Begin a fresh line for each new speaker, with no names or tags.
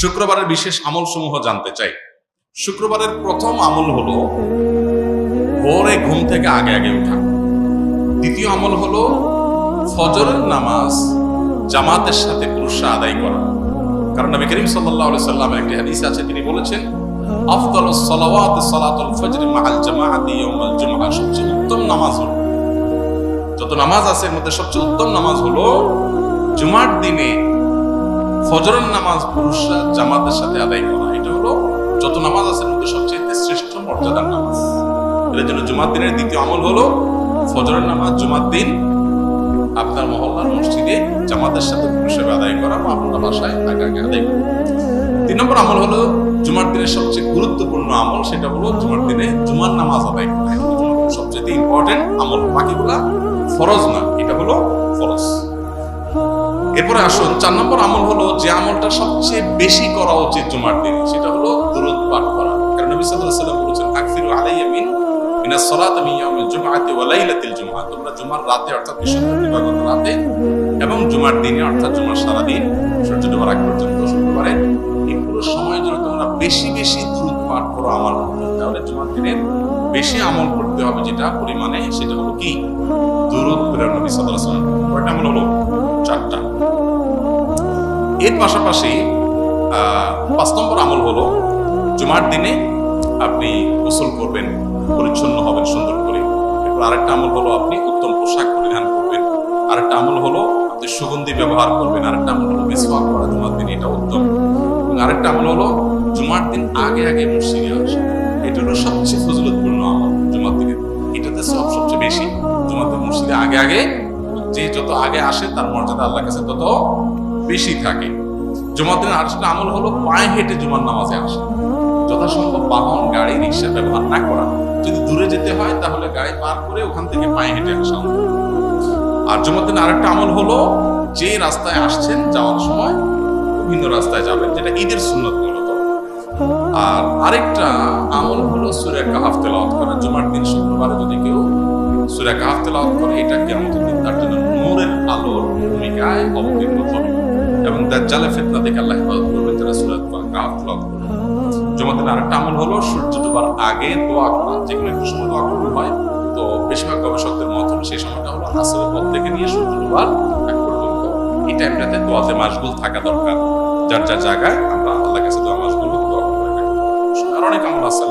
শুক্রবারের বিশেষ আমল সমূহ জানতে চাই। শুক্রবারের প্রথম আমল হলো, ভোরে ঘুম থেকে আগে আগে ওঠা দ্বিতীয় আমল হলো, ফজরের নামাজ জামাতের সাথে পুরুষরা আদায় করা। কারণ নবী করিম আলাইহি সাল্লামের একটি হাদিস আছে, তিনি বলেছেন আফদালুস সালাওয়াত সালাতুল ফজর মাআল জামাআতি ইয়াউমাল জুমআহ সবচেয়ে উত্তম নামাজ হলো। যত নামাজ আছে, এর মধ্যে সবচেয়ে উত্তম নামাজ হলো, জুমার দিনে ফজরের নামাজ পুরুষরা জামাতের সাথে আদায় করা, এটা হলো যত নামাজ আছে, মধ্যে সবচেয়ে শ্রেষ্ঠ মর্যাদার নামাজ। এর জন্য জুমার দিনের দ্বিতীয় আমল হলো ফজরের নামাজ জুমার দিন আপনার মহল্লার মসজিদে জামাতের সাথে পুরুষের আদায় করা বা আপনার বাসায় আগে আদায় করা। তিন নম্বর আমল হলো জুমার দিনের সবচেয়ে গুরুত্বপূর্ণ আমল, সেটা হলো জুমার দিনে জুমার নামাজ আদায় করা। সবচেয়ে ইম্পর্টেন্ট আমল, বাকিগুলা ফরজ না, এটা হলো ফরজ। এরপরে আসুন, চার নম্বর আমল হলো যে আমলটা সবচেয়ে বেশি করা উচিত জুমার দিনে, সেটা হলো দুরুদ পাঠ করা। কারণ নবী বলেছেন তোমরা জুমার রাতে, অর্থাৎ রাতে এবং জুমার দিনে, অর্থাৎ জুমার সূর্য আগ পর্যন্ত এই পুরো সময় তোমরা বেশি বেশি দ্রুত পাঠ করো তাহলে জুমার বেশি আমল করতে হবে যেটা পরিমাণে, সেটা হলো কি? দুরুদ প্রেরণ নবী আমল হলো পাশাপাশি পাঁচ নম্বর আমল হলো, জুমার দিনে আপনি গোসল করবেন, পরিচ্ছন্ন হবেন, সুন্দর করে। এরপর আরেকটা আমল হলো, আপনি উত্তম পোশাক পরিধান করবেন। আরেকটা আমল হলো, আপনি সুগন্ধি ব্যবহার করবেন। আরেকটা আমল হলো, মিসওয়াক করা জুমার দিনে, এটা উত্তম। এবং আরেকটা আমল হলো, জুমার দিন আগে আগে মসজিদে আসা। এটা হলো সবচেয়ে ফজলতপূর্ণ আমল জুমার দিনে। এটাতে সব সবচেয়ে বেশি জুমার দিন মসজিদে আগে আগে, যে যত আগে আসে, তার মর্যাদা আল্লাহর কাছে তত বেশি থাকে। জুমার দিনের আরেকটা আমল হলো পায়ে হেঁটে জুমার নামাজে আসা। যথাসম্ভব বাহন গাড়ি, রিক্সা ব্যবহার না করা। যদি দূরে যেতে হয়, তাহলে গাড়ি পার করে ওখান থেকে পায়ে হেঁটে আসা। আর জুমার আরেকটা আমল হলো, যে রাস্তায় আসছেন যাওয়ার সময় বিভিন্ন রাস্তায় যাবেন, যেটা ঈদের সুন্নত মূলত। আর আরেকটা আমল হলো সুরে কাহাফ তেলাওয়াত করা। জুমার দিন শুক্রবারে যদি কেউ সুরে কাহাফ তেলাওয়াত করে, এটা কেমন তার জন্য নূরের আলোর ভূমিকায় অবতীর্ণ হবে। দাজ্জালের ফিতনা থেকে আল্লাহ হেফাজত করবে যারা সুরে কাহাফ তেলাওয়াত করবে জুমার দিন আরেকটা আমল হলো, সূর্য ডোবার আগে দোয়া করা যেগুলো একটু সময় দোয়া করতে হয়। তো বেশিরভাগ গবেষকদের মত হলো, সেই সময়টা হলো আসরের পর থেকে নিয়ে সূর্য ডোবার আগ পর্যন্ত। এই টাইমটাতে দোয়াতে মাসগুল থাকা দরকার। যার যার জায়গায় আমরা আল্লাহ কাছে দোয়া মাসগুল দোয়া করে। আর অনেক আমল আছে